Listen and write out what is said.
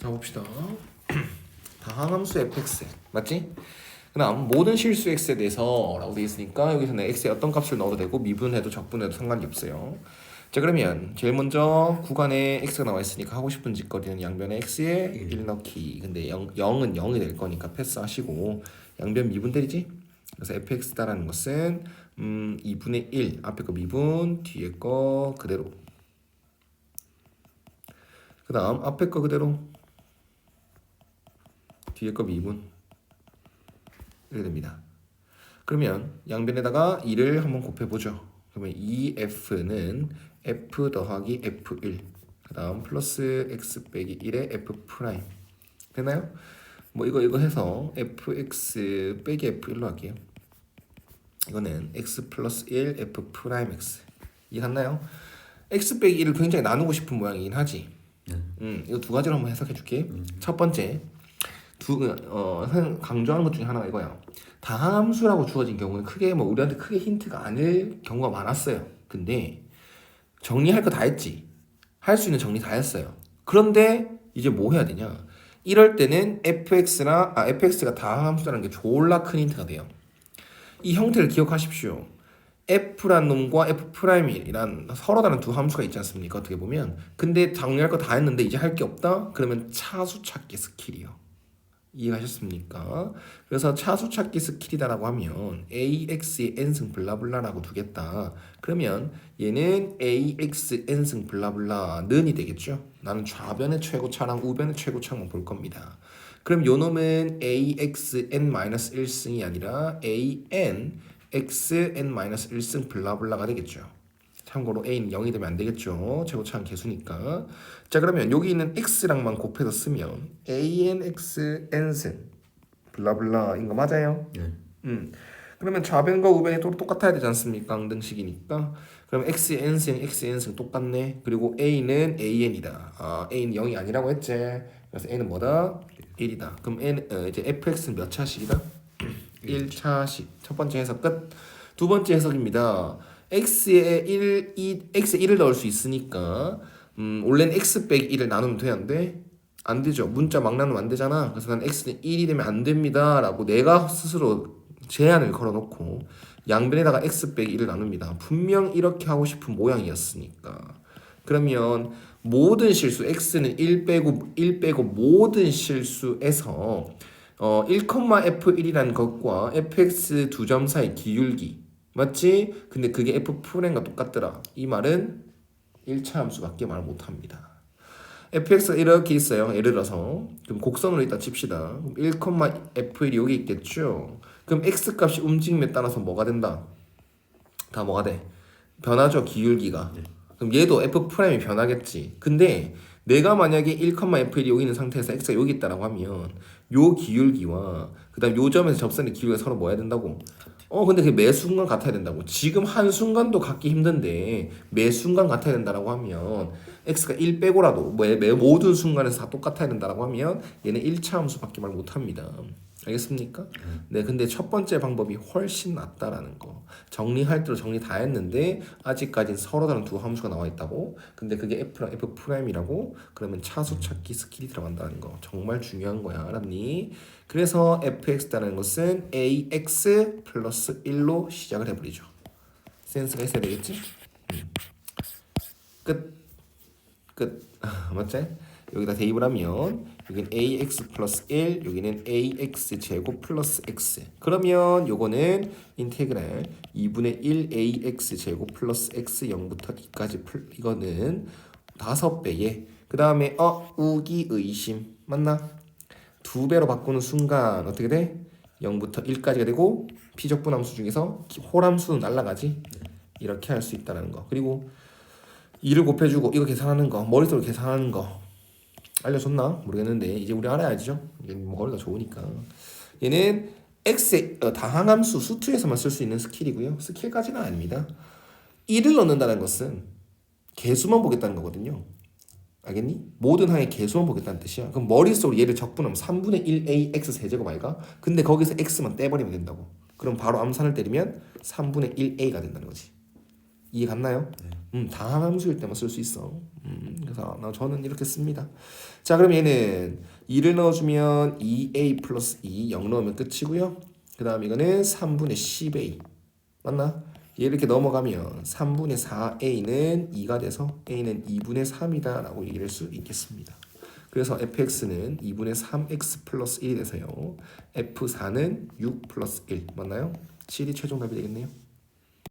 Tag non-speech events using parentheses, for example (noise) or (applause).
자 봅시다. 다항함수 fx 맞지? 그다음 모든 실수 x에 대해서라고 돼 있으니까 여기서는 x에 어떤 값을 넣어도 되고 미분해도 적분해도 상관이 없어요. 자 그러면 제일 먼저 구간에 x가 나와 있으니까 하고 싶은 짓거리는 양변에 x에 1 넣기. 근데 0, 0은 0이 될 거니까 패스하시고 양변 미분 때리지? 그래서 fx다라는 것은 음 2분의 1 앞에 거 미분 뒤에 거 그대로 그 다음 앞에 거 그대로 뒤에 거 미분 이렇게 됩니다. 그러면 양변에다가 2를 한번 곱해보죠. 그러면 2f는 f 더하기 f1 그 다음 플러스 x 빼기 1의 f 프라임 되나요? 뭐 이거 이거 해서 fx 빼기 f1로 할게요. 이거는 x 플러스 1 f 프라임 x 이해갔나요? x 빼기 1을 굉장히 나누고 싶은 모양이긴 하지. 음, 이거 두 가지로 한번 해석해 줄게. 첫 번째, 두, 어, 강조하는 것 중에 하나가 이거야. 다함수라고 주어진 경우는 크게 뭐 우리한테 크게 힌트가 아닐 경우가 많았어요. 근데 정리할 거 다 했지. 할 수 있는 정리 다 했어요. 그런데 이제 뭐 해야 되냐? 이럴 때는 fx나 아 fx가 다함수라는 게 졸라 큰 힌트가 돼요. 이 형태를 기억하십시오. f란 놈과 f 프라임이란 서로 다른 두 함수가 있지 않습니까? 어떻게 보면. 근데 정리할 거 다 했는데 이제 할 게 없다? 그러면 차수 찾기 스킬이요. 이해하셨습니까? 그래서 차수 찾기 스킬이다라고 하면 ax의 n승 블라블라라고 두겠다. 그러면 얘는 ax n승 블라블라 는이 되겠죠? 나는 좌변의 최고차랑 우변의 최고차만 볼 겁니다. 그럼 요 놈은 ax n-1승이 아니라 an x n-1승 블라블라가 되겠죠. 참고로 a는 0이 되면 안 되겠죠. 최고차는 개수니까. 자 그러면 여기 있는 x랑만 곱해서 쓰면 an x n승 블라블라인 거 맞아요? 네. 음. 그러면 좌변과 우변이 또 똑같아야 되지 않습니까? 항등식이니까. 그럼 x n승 x n승 똑같네. 그리고 a는 an이다. 아, a는 0이 아니라고 했지. 그래서 a는 뭐다? 1이다. 그럼 n 어, 이제 fx는 몇 차식이다? 1차식. 첫 번째 해석 끝. 두 번째 해석입니다. X에 1, 2, x에 1을 넣을 수 있으니까 음, 원래는 x 빼기 1을 나누면 되는데 안 되죠. 문자 막 나누면 안 되잖아. 그래서 난 x는 1이 되면 안 됩니다. 라고 내가 스스로 제한을 걸어놓고 양변에다가 x 빼기 1을 나눕니다. 분명 이렇게 하고 싶은 모양이었으니까. 그러면 모든 실수 x는 1 빼고 1 빼고 모든 실수에서 어 1,f1이라는 것과 fx 두 점 사이 기울기 맞지? 근데 그게 f 프라임과 똑같더라. 이 말은 1차 함수밖에 말 못합니다. fx가 이렇게 있어요. 예를 들어서 그럼 곡선으로 일단 칩시다. 1,f1이 여기 있겠죠. 그럼 x 값이 움직임에 따라서 뭐가 된다? 다 뭐가 돼? 변하죠. 기울기가. 그럼 얘도 f 프라임이 변하겠지. 근데 내가 만약에 1,f1이 여기 있는 상태에서 x가 여기 있다라고 하면 요 기울기와 그다음 요 점에서 접선의 기울기가 서로 뭐 해야 된다고? 어 근데 그게 매 순간 같아야 된다고. 지금 한 순간도 갖기 힘든데 매 순간 같아야 된다라고 하면 x가 1 빼고라도 매, 매 모든 순간에서 다 똑같아야 된다라고 하면 얘는 1차 함수밖에 말 못합니다. 알겠습니까? 네, 근데 첫 번째 방법이 훨씬 낫다라는 거. 정리할 대로 정리 다 했는데 아직까진 서로 다른 두 함수가 나와 있다고. 근데 그게 F랑 F 프라임이라고. 그러면 차수 찾기 스킬이 들어간다는 거. 정말 중요한 거야. 알았니? 그래서 fx라는 것은 ax 플러스 1로 시작을 해버리죠. 센스가 있어야 되겠지? 음. 끝. 끝. (laughs) 맞지? 여기다 대입을 하면 여기는 ax 플러스 1, 여기는 ax 제곱 플러스 x. 그러면 요거는 인테그랄 2분의 1 ax 제곱 플러스 x 0부터 2까지 풀 이거는 다섯 배에 그 다음에 어 우기 의심 맞나? 두 배로 바꾸는 순간 어떻게 돼? 0부터 1까지가 되고 피적분 함수 중에서 기- 홀함수는 날라가지 이렇게 할 수 있다는 거 그리고 2를 곱해주고 이거 계산하는 거 머릿속으로 계산하는 거 알려줬나 모르겠는데 이제 우리 알아야죠 이게 뭐 머리가 좋으니까 얘는 x 어, 다항함수 수투에서만 쓸 수 있는 스킬이고요 스킬까지는 아닙니다 1을 넣는다는 것은 개수만 보겠다는 거거든요 알겠니? 모든 항의 개수만 보겠다는 뜻이야. 그럼 머릿속으로 얘를 적분하면 3분의 1 ax 세제곱 아이가? 근데 거기서 x만 떼버리면 된다고. 그럼 바로 암산을 때리면 3분의 1 a가 된다는 거지. 이해 갔나요? 음, 다함수일 때만 쓸 수 있어. 음, 그래서 나 저는 이렇게 씁니다. 자, 그럼 얘는 2를 넣어주면 2a 플러스 2, 0 넣으면 끝이고요. 그 다음 이거는 3분의 10a. 맞나? 얘 이렇게 넘어가면 3분의 4a는 2가 돼서 a는 2분의 3이다 라고 얘기할 수 있겠습니다. 그래서 fx는 2분의 3x 플러스 1이 돼서요. f4는 6 플러스 1 맞나요? 7이 최종 답이 되겠네요.